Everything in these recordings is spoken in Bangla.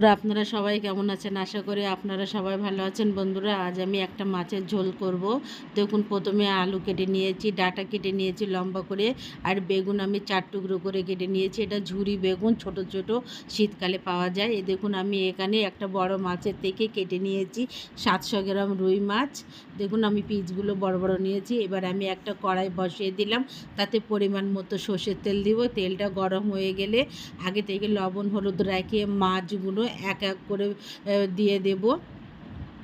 আপনারা সবাই কেমন আছেন? আশা করি আপনারা সবাই ভালো আছেন। বন্ধুরা, আজ আমি একটা মাছের ঝোল করব। দেখুন, প্রথমে আলু কেটে নিয়েছি, ডাটা কেটে নিয়েছি লম্বা করে, আর বেগুন আমি চার টুকরো করে কেটে নিয়েছি। এটা ঝুরি বেগুন, ছোট ছোট, শীতকালে পাওয়া যায়। এ দেখুন, আমি এখানে একটা বড় মাছের থেকে কেটে নিয়েছি, সাতশো গ্রাম রুই মাছ। দেখুন, আমি পিসগুলো বড় বড় নিয়েছি। এবার আমি একটা কড়াই বসিয়ে দিলাম। তাতে পরিমাণ মতো সর্ষের তেল দিব। তেলটা গরম হয়ে গেলে আগে থেকে লবণ, হলুদ রেখে মাছগুলো এক এক করে দিয়ে দেব।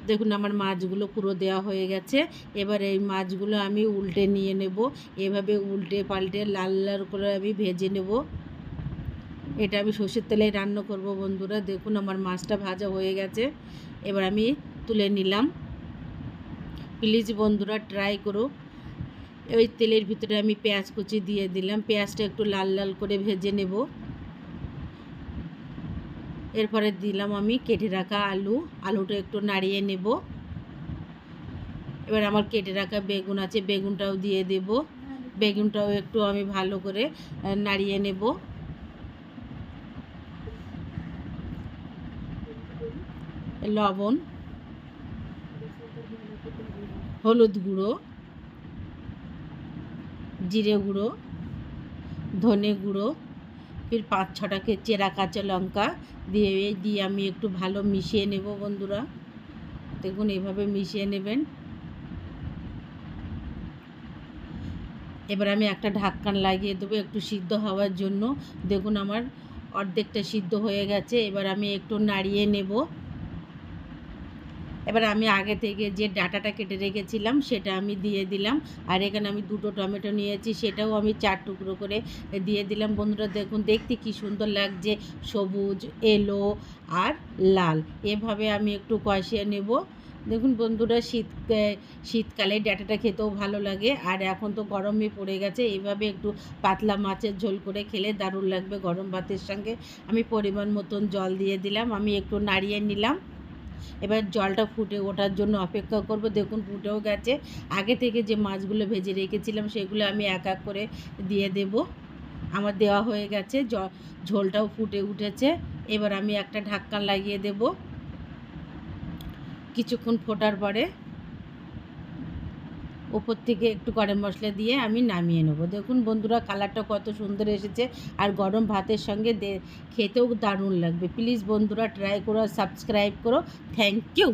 দেখুন আমার মাছগুলো পুরো দেওয়া হয়ে গেছে। এবার এই মাছগুলো আমি উল্টে নিয়ে নেব। এভাবে উল্টে পাল্টে লাল লাল করে আমি ভেজে নেব। এটা আমি সর্ষের তেলে রান্না করব বন্ধুরা। দেখুন আমার মাছটা ভাজা হয়ে গেছে। এবার আমি তুলে নিলাম। প্লিজ বন্ধুরা ট্রাই করো। ওই তেলের ভিতরে আমি পেঁয়াজ কুচি দিয়ে দিলাম। পেঁয়াজটা একটু লাল লাল করে ভেজে নেব। এরপরে দিলাম আমি কেটে রাখা আলু। আলুটা একটু নাড়িয়ে নেব। এবার আমার কেটে রাখা বেগুন আছে, বেগুনটাও দিয়ে দেব। বেগুনটাও একটু আমি ভালো করে নাড়িয়ে নেব। লবণ, হলুদ গুঁড়ো, জিরে গুঁড়ো, ধনে গুঁড়ো ফির পাঁচ ছটাকে চেরা কাঁচা লঙ্কা দিয়ে দিয়ে আমি একটু ভালো মিশিয়ে নেব বন্ধুরা। দেখুন এভাবে মিশিয়ে নেবেন। এবার আমি একটা ঢাক্কান লাগিয়ে দেবো একটু সিদ্ধ হওয়ার জন্য। দেখুন আমার অর্ধেকটা সিদ্ধ হয়ে গেছে। এবার আমি একটু নাড়িয়ে নেব। এবার আমি আগে থেকে যে ডাটাটা কেটে রেখেছিলাম সেটা আমি দিয়ে দিলাম। আর এখানে আমি দুটো টমেটো নিয়েছি, সেটাও আমি চার টুকরো করে দিয়ে দিলাম। বন্ধুরা, দেখুন, দেখতে কি সুন্দর লাগছে। সবুজ, এলো আর লাল। এভাবে আমি একটু কষিয়ে নেব। দেখুন বন্ধুরা, শীত শীতকালে ডাটাটা খেতেও ভালো লাগে। আর এখন তো গরমে পড়ে গেছে। এইভাবে একটু পাতলা মাছের ঝোল করে খেলে দারুণ লাগবে গরম ভাতের সঙ্গে। আমি পরিমাণ মতন জল দিয়ে দিলাম। আমি একটু নাড়িয়ে নিলাম। এবার জলটা ফুটে ওঠার জন্য অপেক্ষা করব। দেখুন ফুটেও গেছে। আগে থেকে যে মাছগুলো ভেজে রেখেছিলাম সেগুলো আমি এক এক করে দিয়ে দেব। আমার দেওয়া হয়ে গেছে ঝোলটাও ফুটে উঠেছে। এবার আমি একটা ঢাক্কান লাগিয়ে দেব। কিছুক্ষণ ফোটার পরে ওপর থেকে একটু গরম মশলা দিয়ে আমি নামিয়ে নেব। দেখুন বন্ধুরা, কালারটা কত সুন্দর এসেছে। আর গরম ভাতের সঙ্গে খেতেও দারুণ লাগবে। প্লিজ বন্ধুরা ট্রাই করো সাবস্ক্রাইব করো। Thank you